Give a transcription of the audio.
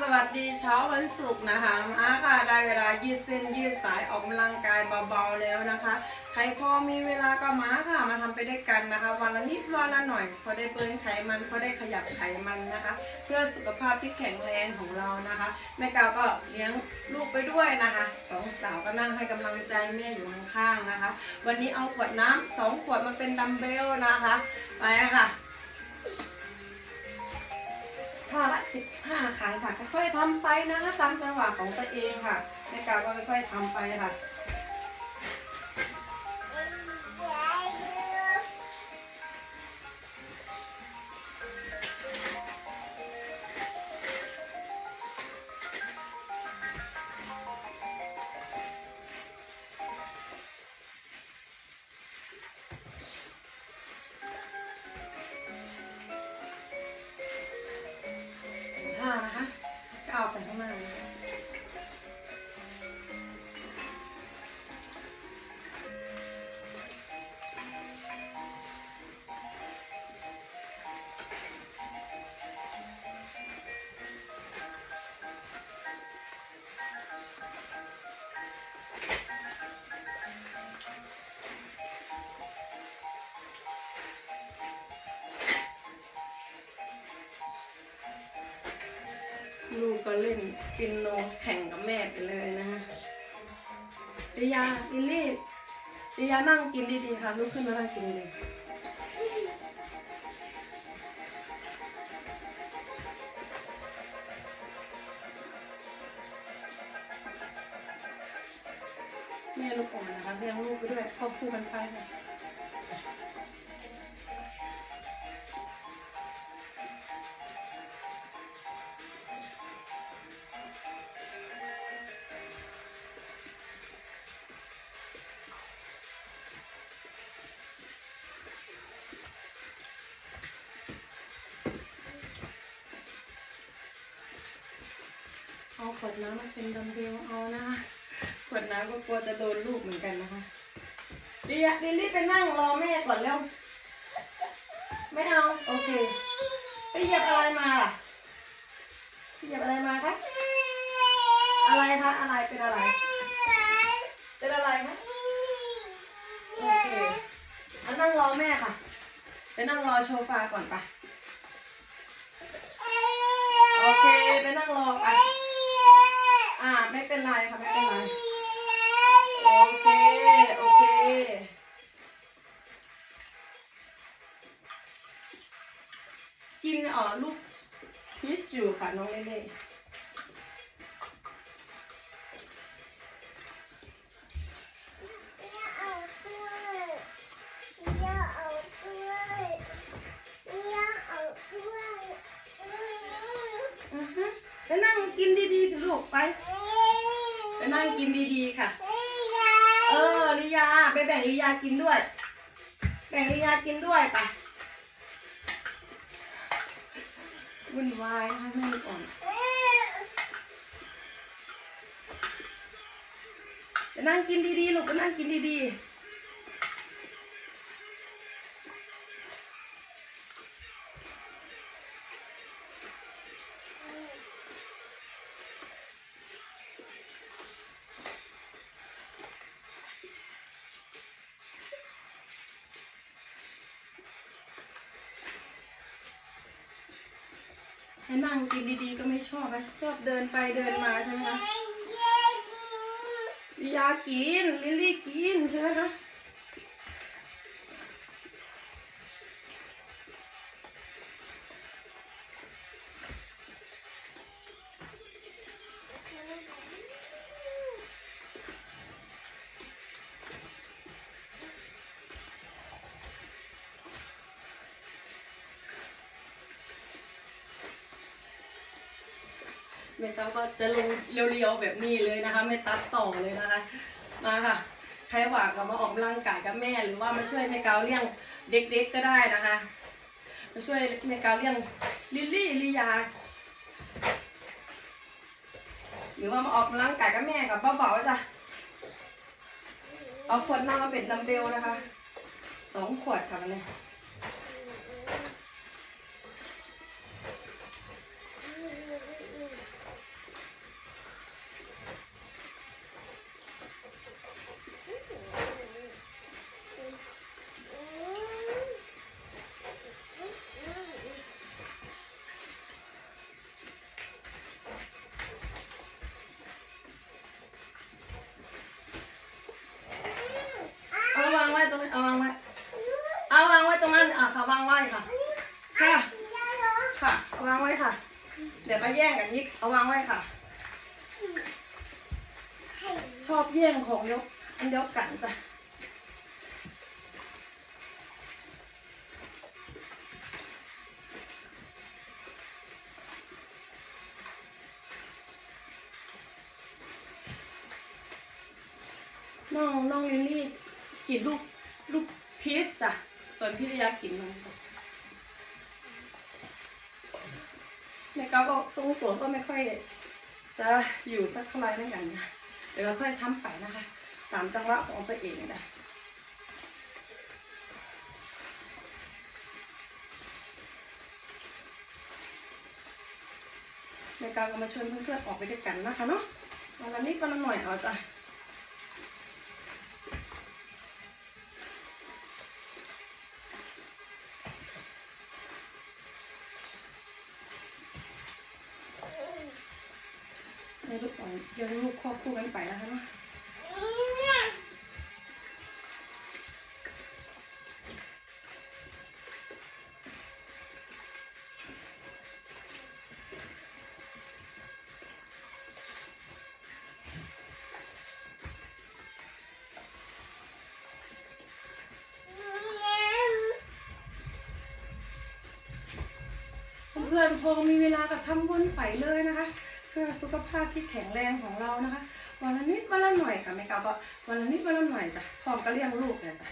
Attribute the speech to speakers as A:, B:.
A: สวัสดีเช้าวันศุกร์นะคะมาค่ะได้เวลายืดเส้นยืดสายออกกำลังกายเบาๆแล้วนะคะ ใครพอมีเวลาก็มาค่ะมาทำไปด้วยกันนะคะ วันละนิดวันละหน่อย พอได้เบิร์นไขมันพอได้ขยับไขมันนะคะ เพื่อสุขภาพที่แข็งแรงของเรานะคะแม่กาวก็เลี้ยงลูกไปด้วยนะคะสองสาวก็นั่งให้กำลังใจแม่อยู่ข้างๆนะคะ วันนี้เอาขวดน้ำสองขวดมาเป็นดัมเบลนะคะ ไปค่ะ ท่าละสิบห้าครั้งค่ะ ค่อยๆทำไปนะคะตามจังหวะของตัวเองค่ะ ในการค่อยๆทำไปค่ะ ท่านะคะ ก็เอาไปข้างหน้า ก็เล่นปินโนแข่งกับแม่ไปเลยนะคะลิยาลิลลี่ลิยานั่งกินดีๆค่ะลุกขึ้นมานั่งกินดีๆแม่ลูกอ่อนนะคะเลี้ยงลูกไปด้วยควบคู่กันไปค่ะ เอาขวดน้ำมาเป็นดัมเบลเอานะคะขวดน้ำก็กลัวจะโดนลูกเหมือนกันนะคะลิยาลิลลี่ไปนั่งรอแม่ก่อนเร็ว ไม่เอา โอเค ไปเหยียบอะไรมาล่ะเหยียบอะไรมาคะอะไรคะอะไรเป็นอะไร เป็นอะไรคะโอเคอันนั่งรอแม่ค่ะ ไปนั่งรอโชฟาก่อนไปโอเค ไปนั่งรอไป อ่าไม่เป็นไรค่ะไม่เป็นไร โอเค โอเค กินเอ่อลูกพีชอยู่ค่ะน้องเล่นั่งกินดี ลูกไป ไปนั่งกินดีๆค่ะ เออลิยาไปแบ่งลิยากินด้วย แบ่งลิยากินด้วยไปวุ่นวายให้แม่ก่อนไปนั่งกินดีๆลูกไปนั่งกินดีๆ ให้นั่งกินดีๆก็ไม่ชอบนะชอบเดินไปเดินมาใช่ไหมคะลิยากินลิลลี่กินใช่ไหมคะ เมตัสก็จะลงเรียวๆแบบนี้เลยนะคะไม่ตัดต่อเลยนะคะ มาค่ะ ใครหวาก็มาออกกำลังกายกับแม่หรือว่ามาช่วยแม่กาเลี้ยงเด็กๆก็ได้นะคะ มาช่วยแม่กาเลี้ยงลิลลี่ลิยา หรือว่ามาออกกำลังกายกับแม่กับเบาๆจ้ะเอาขวดน้ำมาเป็นดัมเบลนะคะสองขวดค่ะวันนี้างไว้ตรงนี้
B: เอา
A: วางไว้ เอาวางไว้ตรงนั้นอะค่ะวางไว้ค่ะ ค่ะค่ะวางไว้ค่ะ เดี๋ยวมาแย่งกันยิกเอาวางไว้ค่ะ ชอบแย่งของยกอันเดียวกันจ้ะน้องน้องลิลลี่ กินลูกลูกพีชจ้ะส่วนพี่ริยากินนมจ้ะในเก้าก็ทรงตัวก็ไม่ค่อย จะอยู่สักเท่าไหรเหมือนกันนะเดี๋ยวเราค่อยทำไปนะคะ ตามจังหวะของตัวเองนะในการก็มาชวนเพื่อนๆออกไปด้วยกันนะคะเนาะวันละนิดวันละหน่อยเอาจ้ะ ในลูกของเดี๋ยวลูกควบคู่กันไปนะคะเนาะเพื่อนพอมีเวลากับทำบุญไปเลยนะคะ เพื่อสุขภาพที่แข็งแรงของเรานะคะ วันละนิดวันละหน่อยค่ะแม่กาวก็วันละนิดวันละหน่อยจ้ะพร้อมก็เลี้ยงลูกเนี่ยจ้ะ